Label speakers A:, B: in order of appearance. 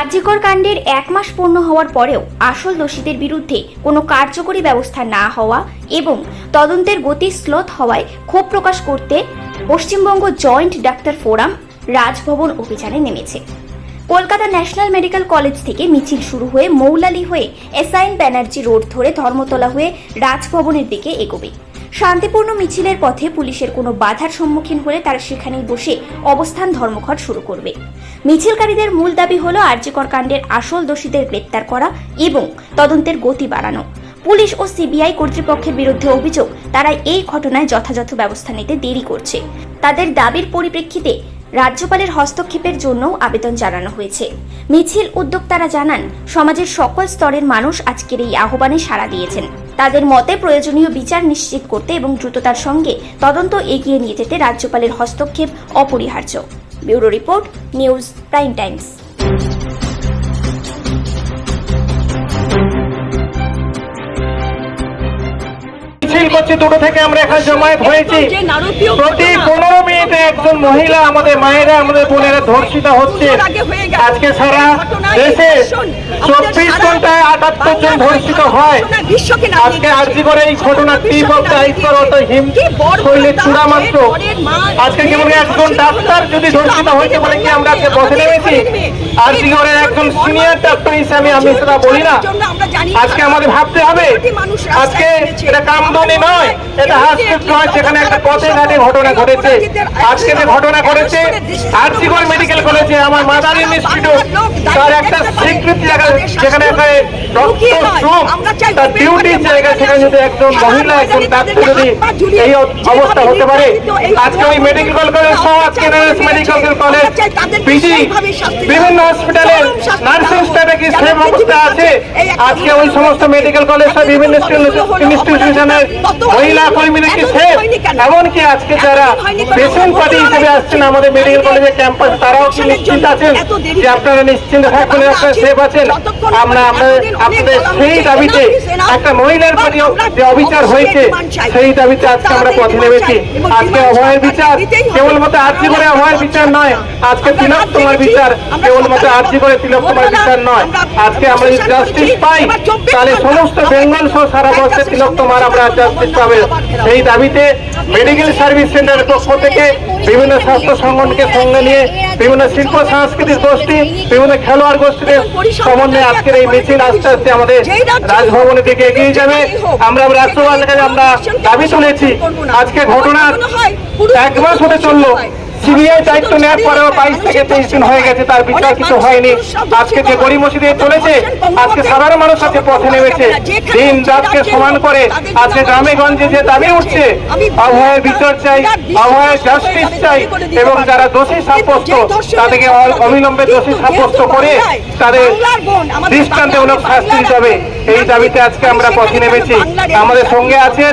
A: আরজিকর কাণ্ডের এক মাস পূর্ণ হওয়ার পরেও আসল দোষীদের বিরুদ্ধে কোনো কার্যকরী ব্যবস্থা না হওয়া এবং তদন্তের গতি স্লোথ হওয়ায় ক্ষোভ প্রকাশ করতে Paschimbanga joint doctor forum Raj Bhavan অভিযানে নেমেছে। কলকাতা ন্যাশনাল মেডিকেল কলেজ থেকে মিছিল শুরু হয়ে মৌলালি হয়ে এসআইন ব্যানার্জি রোড ধরে ধর্মতলা হয়ে রাজভবনের দিকে এগোবে। শান্তিপূর্ণ মিছিলের পথে পুলিশের কোনো বাধার সম্মুখীন হলে তারা সেখানেই বসে অবস্থান ধর্মঘট শুরু করবে। মিছিলকারীদের মূল দাবি হল আর্যিকর কাণ্ডের আসল দোষীদের গ্রেপ্তার করা এবং তদন্তের গতি বাড়ানো। পুলিশ ও সিবিআই কর্তৃপক্ষের বিরুদ্ধে অভিযোগ, তারা এই ঘটনায় যথাযথ ব্যবস্থা নিতে দেরি করছে। তাদের দাবির পরিপ্রেক্ষিতে রাজ্যপালের হস্তক্ষেপের জন্যও আবেদন জানানো হয়েছে। মিছিল উদ্যোক্তারা জানান সমাজের সকল স্তরের মানুষ আজকের এই আহ্বানে সাড়া দিয়েছেন। তাদের মতে প্রয়োজনীয় বিচার নিশ্চিত করতে এবং দ্রুততার সঙ্গে তদন্ত এগিয়ে নিয়ে যেতে রাজ্যপালের হস্তক্ষেপ অপরিহার্য। Bureau report News Prime Times.
B: মিছিল করছি দুটো থেকে আমরা এখানে জমায়েত হয়েছি প্রতি পনেরো মিনিটে একজন মহিলা আমাদের মায়েরা আমাদের বোনেরা ধর্ষিত হচ্ছে। আজকে সারা দেশে চব্বিশ ঘন্টায় আটাত্তর জন ধর্ষিত হয়। আজকে আর্জি করে এই ঘটনা টিপ অফ অত হিম শৈলের চূড়া মাত্র। আজকে কেবল একজন ডাক্তার যদি ধর্ষিত হয়েছে বলে কি আমরা আজকে বসে নেমেছি আর্জি করে একজন সিনিয়র ডাক্তার হিসেবে আমি সেটা বলি না। আজকে আমাদের ভাবতে হবে আজকে এটা কামদনি নয় এটা হাসপাতাল নয় সেখানে একটা পথে ঘাটে ঘটনা ঘটেছে। আজকে যে ঘটনা ঘটেছে আরজিগড় মেডিকেল কলেজে আমার মাদার ইনস্টিটিউট তার একটা স্বীকৃতি জায়গা যেখানে একটা তার ডিউটির জায়গা সেখানে যদি একজন মহিলা একজন ডাক্তার যদি এই অবস্থা হতে পারে আজকে ওই মেডিকেল কলেজ সহ আজকে মেডিকেল কলেজ পিজি বিভিন্ন হসপিটালের নার্সিং স্টাফে কি সেম অবস্থা আছে? আজকে ওই সমস্ত মেডিকেল কলেজ বিভিন্ন ইনস্টিটিউশনের মহিলা কর্মীরা কি সেফ এমনকি আজকে যারা পেশেন্ট পার্টি হিসেবে আসছেন আমাদের মেডিকেল কলেজের ক্যাম্পাস তারাও কি নিশ্চিন্ত আছেন যে আপনারা নিশ্চিন্ত থাকবেন আপনারা সেফ আছেন। আমরা আমরা আপনাদের সেই দাবিতে একটা মহিলার প্রতি যে অবিচার হয়েছে সেই দাবিতে আজকে আমরা পথে নেমেছি। আজকে অভয়ের বিচার কেবলমাত্র আর্জি করে অভয়ের বিচার নয় আজকে তিলক তোমার বিচার কেবলমাত্র আর্জি করে তিলক তোমার বিচার নয়। আজকে আমরা যদি জাস্টিস পাই তাহলে সমস্ত বেঙ্গল সহ সারা বর্ষে তিলক তোমার আমরা জাস্টিস পাবে। সেই দাবিতে মেডিকেল সার্ভিস সেন্টারের পক্ষ থেকে বিভিন্ন স্বাস্থ্য সংগঠনকে সঙ্গে নিয়ে বিভিন্ন শিল্প সাংস্কৃতিক গোষ্ঠী বিভিন্ন খেলোয়াড় গোষ্ঠীদের সমন্বয়ে আজকের এই মিছিল আস্তে আস্তে আমাদের রাজভবনের দিকে এগিয়ে যাবে। আমরা রাষ্ট্রপালের কাছে আমরা দাবি তুলেছি। আজকে ঘটনা এক মাস হতে চলল। সিবিআই দায়িত্ব নেওয়ার পরেও বাইশ থেকে তেইশ দিন হয়ে গেছে, তার বিচার কিছু হয়নি। আজকে যে গড়িমসি দিয়ে চলেছে, আজকে সাধারণ মানুষ আজকে পথে নেমেছে। দিন রাতকে সমান করে আজকে গ্রামে গঞ্জে যে দাবি উঠছে অভয়ের বিচার চাই অভয়ের জাস্টিস চাই, এবং যারা দোষী সাব্যস্ত, তাদেরকে অবিলম্বে দোষী সাব্যস্ত করে তাদের দৃষ্টান্তমূলক শাস্তি হবে। এই দাবিতে আজকে আমরা পথে নেমেছি। আমাদের সঙ্গে আছেন